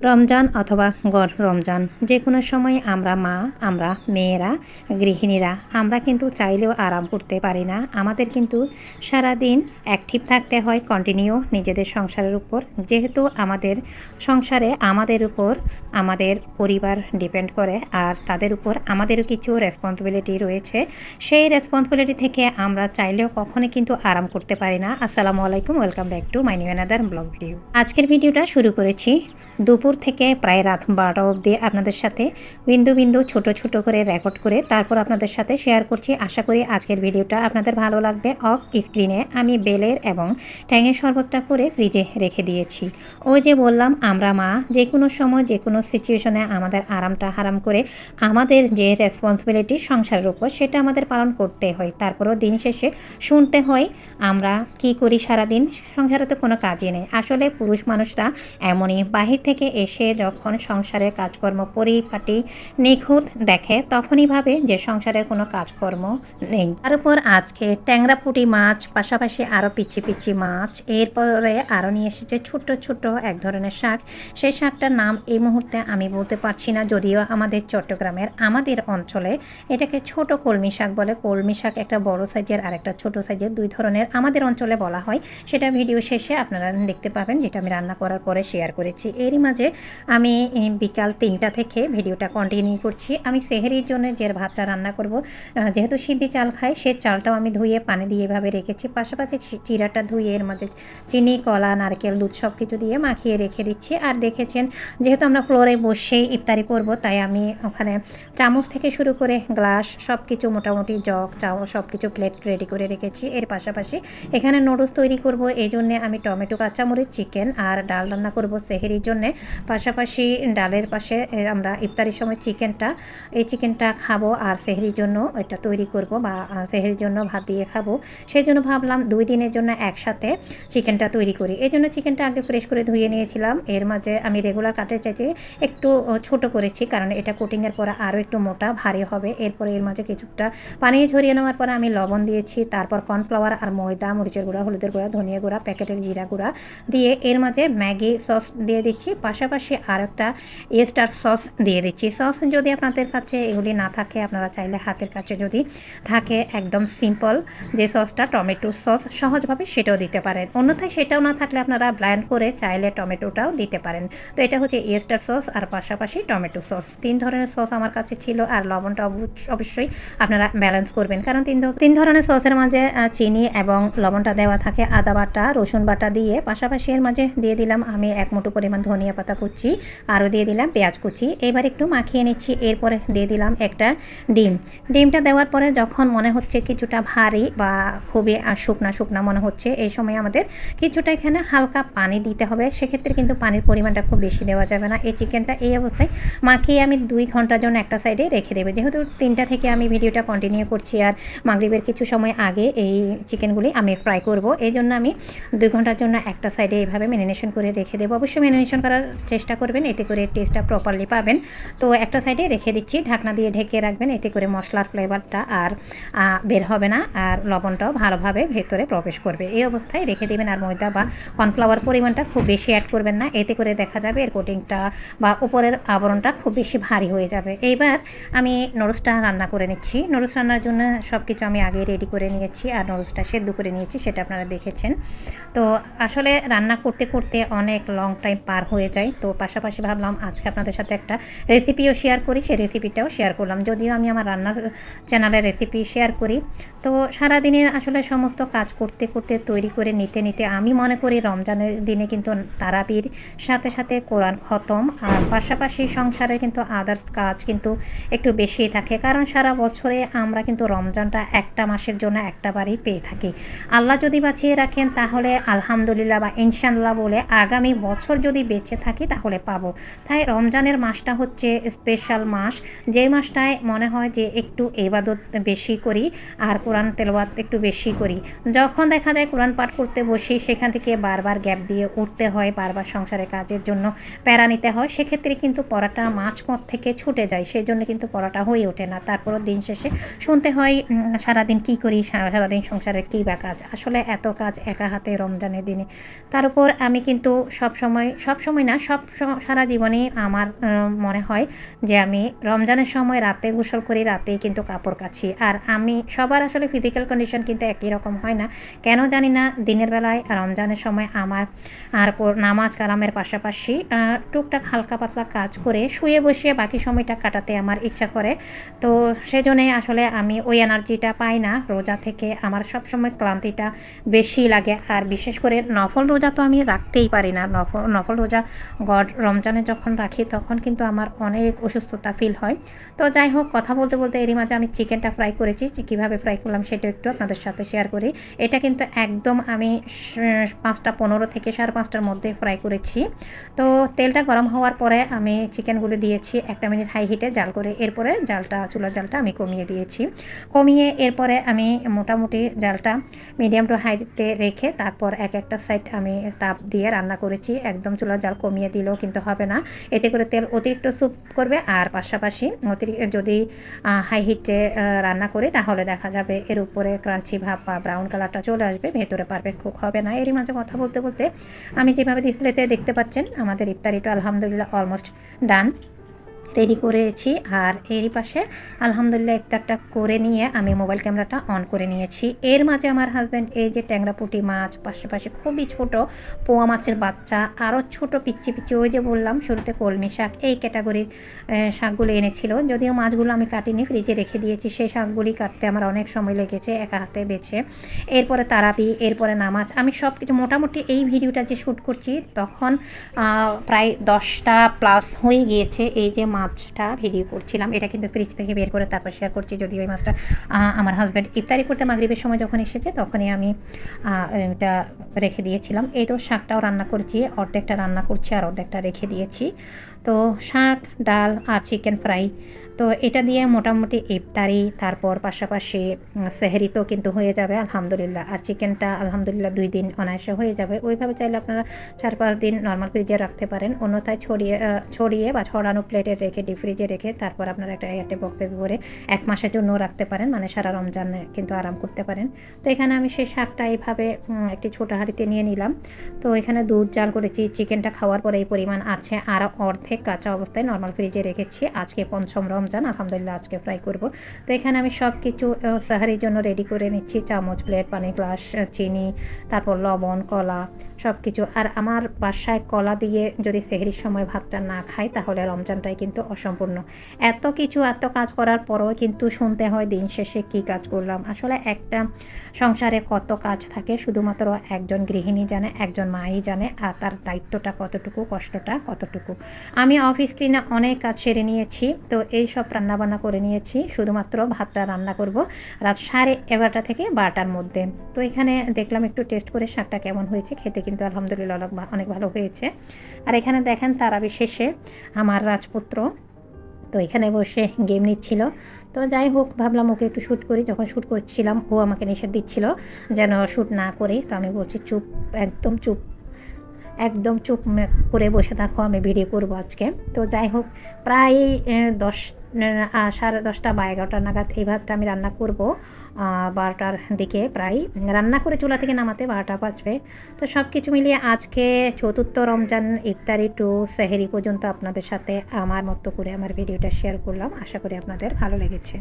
রমজান অথবা গড় রমজান, যে কোনো সময় আমরা মা, আমরা মেয়েরা, গৃহিণীরা, আমরা কিন্তু চাইলেও আরাম করতে পারি না। আমাদের কিন্তু সারাদিন অ্যাক্টিভ থাকতে হয় কন্টিনিউ নিজেদের সংসারের উপর। যেহেতু আমাদের সংসারে আমাদের উপর আমাদের পরিবার ডিপেন্ড করে, আর তাদের উপর আমাদেরও কিছু রেসপন্সিবিলিটি রয়েছে, সেই রেসপন্সিবিলিটি থেকে আমরা চাইলেও কখনোই কিন্তু আরাম করতে পারি না। আসসালামু আলাইকুম welcome back to my new blog video আজকের ভিডিওটা শুরু করেছি দুপুর থেকে প্রায় রাত বারোটা অবধি আপনাদের সাথে বিন্দু বিন্দু ছোট ছোট করে রেকর্ড করে তারপর আপনাদের সাথে শেয়ার করছি। আশা করি আজকের ভিডিওটা আপনাদের ভালো লাগবে। অফ স্ক্রিনে আমি বেলের এবং ট্যাঙের শরবতটা করে ফ্রিজে রেখে দিয়েছি। ওই যে বললাম, আমরা মা, যে কোনো সময়, যে কোনো সিচুয়েশনে আমাদের আরামটা হারাম করে আমাদের যে রেসপন্সিবিলিটি সংসারের উপর, সেটা আমাদের পালন করতে হয়। তারপরেও দিন শেষে শুনতে হয়, আমরা কি করি সারাদিন? সংসারে তো কোনো কাজই নেই। আসলে পুরুষ মানুষরা এমনই, বাহির থেকে এসে যখন সংসারের কাজকর্ম পরিপাটি নিখুঁত দেখে, তখনই ভাবে যে সংসারের কোনো কাজকর্ম নেই। তার উপর আজকে ট্যাংরা পুঁটি মাছ, পাশাপাশি আরও পিচ্ছি পিচ্ছি মাছ, এরপরে আরও নিয়ে এসেছে ছোট্ট ছোট্ট এক ধরনের শাক। সেই শাকটার নাম এই মুহূর্তে আমি বলতে পারছি না, যদিও আমাদের চট্টগ্রামের আমাদের অঞ্চলে এটাকে ছোট কলমি শাক বলে। কলমি শাক একটা বড় সাইজের আর একটা ছোট সাইজের দুই ধরনের আমাদের অঞ্চলে বলা হয়। সেটা ভিডিও শেষে আপনারা দেখতে পাবেন, যেটা আমি রান্না করার পরে শেয়ার করেছি। এরই মাঝে আমি বিকাল তিনটা থেকে ভিডিওটা কন্টিনিউ করছি। আমি সেহেরির জন্য যে ভাতটা রান্না করব যেহেতু সিদ্ধি চাল খাই সে চালটাও আমি ধুয়ে পানি দিয়ে এভাবে রেখেছি। পাশাপাশি চিরাটা ধুয়ে এর মাঝে চিনি, কলা, নারকেল, দুধ সব কিছু দিয়ে মাখিয়ে রেখে দিচ্ছি। আর দেখেছেন, যেহেতু আমরা ফ্লোরে বসেই ইফতারি করব, তাই আমি ওখানে চামচ থেকে শুরু করে গ্লাস সব কিছু মোটামুটি জগ চাও সব কিছু প্লেট রেডি করে রেখেছি। এর পাশাপাশি এখানে নুডলস তৈরি করব। এই জন্যে আমি টমেটো, কাঁচামরিচ চিকেন আর ডাল রান্না করব সেহেরির জন্যে। পাশাপাশি ডালের পাশে আমরা ইফতারির সময় চিকেনটা, এই চিকেনটা খাব আর সেহরির জন্য এটা তৈরি করব বা সেহরির জন্য ভাত দিয়ে খাব। সেই জন্য ভাবলাম দুই দিনের জন্য একসাথে চিকেনটা তৈরি করি। এই জন্য চিকেনটা আগে ফ্রেশ করে ধুয়ে নিয়েছিলাম। এর মাঝে আমি রেগুলার কাটের চাইতে একটু ছোট করেছি কারণ এটা কোটিংয়ের পরে আরও একটু মোটা, ভারী হবে। এরপরে এর মাঝে কিছুটা পানি ঝরিয়ে নেওয়ার পরে আমি লবণ দিয়েছি, তারপর কর্নফ্লাওয়ার আর ময়দা, মরিচের গুঁড়া, হলুদের গুঁড়া, ধনিয়া গুঁড়া, প্যাকেটের জিরা গুঁড়া দিয়ে এর মাঝে ম্যাগি সস দিয়ে দিচ্ছি। পাশাপাশি আর একটা স্টার সস দিয়ে দিচ্ছি। সস যদি আপনাদের কাছে এগুলি না থাকে, আপনারা চাইলে হাতের কাছে যদি থাকে, একদম সিম্পল যে সসটা টমেটো সস সহজভাবে সেটাও দিতে পারেন। অন্যথায় সেটাও না থাকলে আপনারা ব্ল্যান্ড করে চাইলে টমেটোটাও দিতে পারেন। তো এটা হচ্ছে স্টার সস আর পাশাপাশি টমেটো সস। তিন ধরনের সস আমার কাছে ছিল আর লবণটা অবশ্য- অবশ্যই আপনারা ব্যালেন্স করবেন। কারণ তিন তিন ধরনের সসের মাঝে চিনি এবং লবণটা দেওয়া থাকে, আদা বাটা, রসুন বাটা দিয়ে। পাশাপাশি এর মাঝে দিয়ে দিলাম আমি এক মুঠো পরিমাণ ধনিয়া পাতা কুচি, আরও দিয়ে দিলাম পেঁয়াজ কুচি। এবার একটু মাখিয়ে নিচ্ছি, এরপরে দিয়ে দিলাম একটা ডিম। ডিমটা দেওয়ার পরে যখন মনে হচ্ছে কিছুটা ভারী বা খুবই শুকনা শুকনা মনে হচ্ছে, এই সময় আমাদের কিছুটা এখানে হালকা পানি দিতে হবে। সেক্ষেত্রে কিন্তু পানির পরিমাণটা খুব বেশি দেওয়া যাবে না। এই চিকেনটা এই অবস্থায় মাখিয়ে আমি দুই ঘণ্টার জন্য একটা সাইডে রেখে দেবে। যেহেতু তিনটা থেকে আমি ভিডিওটা কন্টিনিউ করছি আর মাগরিবের কিছু সময় আগে এই চিকেনগুলি আমি ফ্রাই করব, এই জন্য আমি দুই ঘণ্টার জন্য একটা সাইডে এইভাবে ম্যারিনেশন করে রেখে দেবো। অবশ্যই ম্যারিনেশন করার চেষ্টা করবেন, এতে করে টেস্টটা প্রপারলি পাবেন। তো একটা সাইডে রেখে দিচ্ছি, ঢাকনা দিয়ে ঢেকে রাখবেন, এতে করে মশলার ফ্লেভারটা আর বের হবে না আর লবণটাও ভালোভাবে ভেতরে প্রবেশ করবে। এই অবস্থায় রেখে দেবেন আর ময়দা বা কর্নফ্লাওয়ার পরিমাণটা খুব বেশি অ্যাড করবেন না, এতে করে দেখা যাবে এর কোটিংটা বা উপরের আবরণটা খুব বেশি ভারী হয়ে যাবে। এইবার আমি নুডলসটা রান্না করে নিচ্ছি। নুডলস রান্নার জন্য সব কিছু আমি আগে রেডি করে নিয়েছি আর নুডলসটা সেদ্ধ করে নিয়েছি, সেটা আপনারা দেখেছেন। তো আসলে রান্না করতে করতে অনেক লং টাইম পার হয়ে যায়। তো পাশাপাশি ভাবলাম আজকে আপনাদের সাথে একটা রেসিপিও শেয়ার করি। সেই রেসিপিটাও শেয়ার করলাম। যদিও আমি আমার রান্নার চ্যানেলে রেসিপি শেয়ার করি। তো সারাদিনের আসলে সমস্ত কাজ করতে করতে, তৈরি করে নিতে নিতে আমি মনে করি রমজানের দিনে কিন্তু তারাবির সাথে সাথে কোরআন খতম। আর পাশাপাশি সংসারে কিন্তু আদার্স কাজ কিন্তু একটু বেশি থাকে। কারণ সারা বছরে আমরা কিন্তু রমজানটা একটা মাসের জন্য একটা বারই পেয়ে থাকি। আল্লাহ যদি বাঁচিয়ে রাখেন তাহলে আলহামদুলিল্লাহ বা ইনশাল্লাহ বলে আগামী বছর যদি বেঁচে থাকি তাহলে পাবো। তাই রমজানের মাসটা হচ্ছে স্পেশাল মাস। যে মাসটায় মনে হয় যে একটু এবাদত বেশি করি আর কোরআন তেলাওয়াত একটু বেশি করি, যখন দেখা যায় কোরআন পাঠ করতে বসি, সেখান থেকে বারবার গ্যাপ দিয়ে উঠতে হয়, বারবার সংসারের কাজের জন্য প্যারা নিতে হয়, সেক্ষেত্রে কিন্তু পড়াটা মাঝপথ থেকে ছুটে যায় সেই জন্য কিন্তু পড়াটা হয়ে ওঠে না। তারপরও দিন শেষে শুনতে হয় সারাদিন কি করি সারা- সারাদিন সংসারের কী বা কাজ? আসলে এত কাজ একা হাতে রমজানের দিনে। তার উপর আমি কিন্তু সব সময় সব সময় না সব সারা জীবনেই আমার মনে হয় যে আমি রমজানের সময় রাতে গোসল করি, রাতেই কিন্তু কাপড় কাছি আর আমি, সবার আসলে ফিজিক্যাল কন্ডিশন কিন্তু একই রকম হয় না। কেন জানি না, দিনের বেলায় রমজানের সময় আমার আর নামাজ কালামের পাশাপাশি টুকটাক হালকা পাতলা কাজ করে শুয়ে বসে বাকি সময়টা কাটাতে আমার ইচ্ছা করে। তো সেজন্যে আসলে আমি ওই এনার্জিটা পাই না। রোজা থেকে আমার সবসময় ক্লান্তিটা বেশি লাগে। আর বিশেষ করে নফল রোজা তো আমি রাখতেই পারি না। নফল নফল রোজা গড রমজানে যখন রাখি, তখন কিন্তু আমার অনেক অসুস্থতা ফিল হয়। তো যাই হোক, কথা বলতে বলতে এরই মাঝে আমি চিকেনটা ফ্রাই করেছি। কীভাবে ফ্রাই করলাম সেটা একটু আপনাদের সাথে শেয়ার করি। এটা কিন্তু একদম আমি পাঁচটা পনেরো থেকে সাড়ে পাঁচটার মধ্যে ফ্রাই করেছি। তো তেলটা গরম হওয়ার পরে আমি চিকেনগুলো দিয়েছি একটা মিনিট হাই হিটে জাল করে, এরপরে জালটা, চুলার জালটা আমি কমিয়ে দিয়েছি। কমিয়ে এরপরে আমি মোটামুটি জালটা মিডিয়াম টু হাইতে রেখে, তারপর এক একটা সাইড আমি তাপ দিয়ে রান্না করেছি। একদম চুলার জাল কমিয়ে দিলেও কিন্তু হবে না। এতে করে তেল অতিরিক্ত স্যুপ করবে আর পাশাপাশি অতিরিক্ত যদি হাই হিটে রান্না করি তাহলে দেখা যাবে এর উপরে ক্রাঞ্চি ভাব বা ব্রাউন কালারটা চলে আসবে, ভেতরে পারফেক্ট কুক হবে না। এরই মাঝে কথা বলতে বলতে আমি যেভাবে ডিসপ্লেতে দেখতে পাচ্ছেন, আমাদের ইফতারিটা আলহামদুলিল্লাহ অলমোস্ট ডান রেডি করেছি আর এরই পাশে আলহামদুলিল্লাহ ইফতারটা করে নিয়ে আমি মোবাইল ক্যামেরাটা অন করে নিয়েছি। এর মাঝে আমার হাজব্যান্ড এই যে ট্যাংরাপুটি মাছ পাশাপাশি খুবই ছোট পোয়া মাছের বাচ্চা আরও ছোট পিচ্ছি পিচ্ছি ওই যে বললাম শুরুতে কলমি শাক, এই ক্যাটাগরির শাকগুলো এনেছিল। যদিও মাছগুলো আমি কাটিনি ফ্রিজে রেখে দিয়েছি, সেই শাকগুলি কাটতে আমার অনেক সময় লেগেছে একা হাতে বেছে। এরপরে তারাপি, এরপরে নামাজ, আমি সব কিছু মোটামুটি এই ভিডিওটা যে শ্যুট করছি, তখন প্রায় দশটা প্লাস হয়ে গিয়েছে। এই যে মাছটা ভিডিও করছিলাম। এটা কিন্তু ফ্রিজ থেকে বের করে তারপর শেয়ার করছি। যদি ওই মাছটা আমার হাজব্যান্ড ইফতারি করতে মাগরীবের সময় যখন এসেছে, তখনই আমি এটা রেখে দিয়েছিলাম। এই তো শাকটাও রান্না করছি, অর্ধেকটা রান্না করছি আর অর্ধেকটা রেখে দিয়েছি। তো শাক, ডাল আর চিকেন ফ্রাই তো এটা দিয়ে মোটামুটি ইফতারি, তারপর পাশাপাশি সেহরি তো কিন্তু হয়ে যাবে, আলহামদুলিল্লাহ। আর চিকেনটা আলহামদুলিল্লাহ দুই দিন অনায়াসে হয়ে যাবে। ওইভাবে চাইলে আপনারা চার পাঁচ দিন নর্মাল ফ্রিজে রাখতে পারেন। অন্যথায় ছড়িয়ে ছড়িয়ে বা ছড়ানো প্লেটে রেখে ডিপ ফ্রিজে রেখে, তারপর আপনারা একটা এয়ারটে বক্সে ভরে এক মাসের জন্য রাখতে পারেন। মানে সারা রমজানে কিন্তু আরাম করতে পারেন। তো এখানে আমি সেই শাকটা এইভাবে একটি ছোটো হাঁড়িতে নিয়ে নিলাম। তো এখানে দুধ জাল করেছি। চিকেনটা খাওয়ার পরে এই পরিমাণ আছে। আর অর্ধেক কাঁচা অবস্থায় নর্মাল ফ্রিজে রেখেছি। আজকে পঞ্চম রমজান। আলহামদুলিল্লাহ আজকে ফ্রাই করব। তো এখানে আমি সব কিছু সাহারির জন্য রেডি করে নিচ্ছি। চামচ প্লেট পানি গ্লাস চিনি, তারপর লবণ, কলা সব কিছু আর আমার বাসায় কলা দিয়ে যদি সেহরির সময় ভাতটা না খাই, তাহলে রমজানটাই কিন্তু অসম্পূর্ণ। এত কিছু, এত কাজ করার পরও কিন্তু শুনতে হয় দিন শেষে কী কাজ করলাম। আসলে একটা সংসারে কত কাজ থাকে, শুধুমাত্র একজন গৃহিণী জানে, একজন মাই জানে, আর তার দায়িত্বটা কতটুকু, কষ্টটা কতটুকু। আমি অফিস ক্লিনে অনেক কাজ সেরে নিয়েছি, তো এই সব রান্নাবান্না করে নিয়েছি। শুধুমাত্র ভাতটা রান্না করব রাত সাড়ে এগারোটা থেকে বারোটার মধ্যে। তো এখানে দেখলাম একটু টেস্ট করে শাকটা কেমন হয়েছে। খেতে কিন্তু আলহামদুলিল্লাহ অনেক অনেক ভালো হয়েছে। আর এখানে দেখেন তারা বিশেষে আমার রাজপুত্র। তো এখানে বসে গেম নিচ্ছিল। তো যাই হোক, ভাবলাম ওকে একটু শ্যুট করি। যখন শ্যুট করছিলাম, ও আমাকে নিষেধ দিচ্ছিল যেন শ্যুট না করি। তো আমি বলছি, চুপ, একদম চুপ একদম চুপ করে বসে থাকো। আমি ভিডিও করব আজকে। তো যাই হোক, প্রায় দশ সাড়ে দশটা বা এগারোটা নাগাদ এই ভাতটা আমি রান্না করব। বারোটার দিকে প্রায়। রান্না করে চুলা থেকে নামাতে বারোটা বাজবে। তো সব কিছু মিলিয়ে আজকে চতুর্থ রমজান, ইফতারি টু সেহেরি পর্যন্ত আপনাদের সাথে আমার মতো করে আমার ভিডিওটা শেয়ার করলাম। আশা করি আপনাদের ভালো লেগেছে।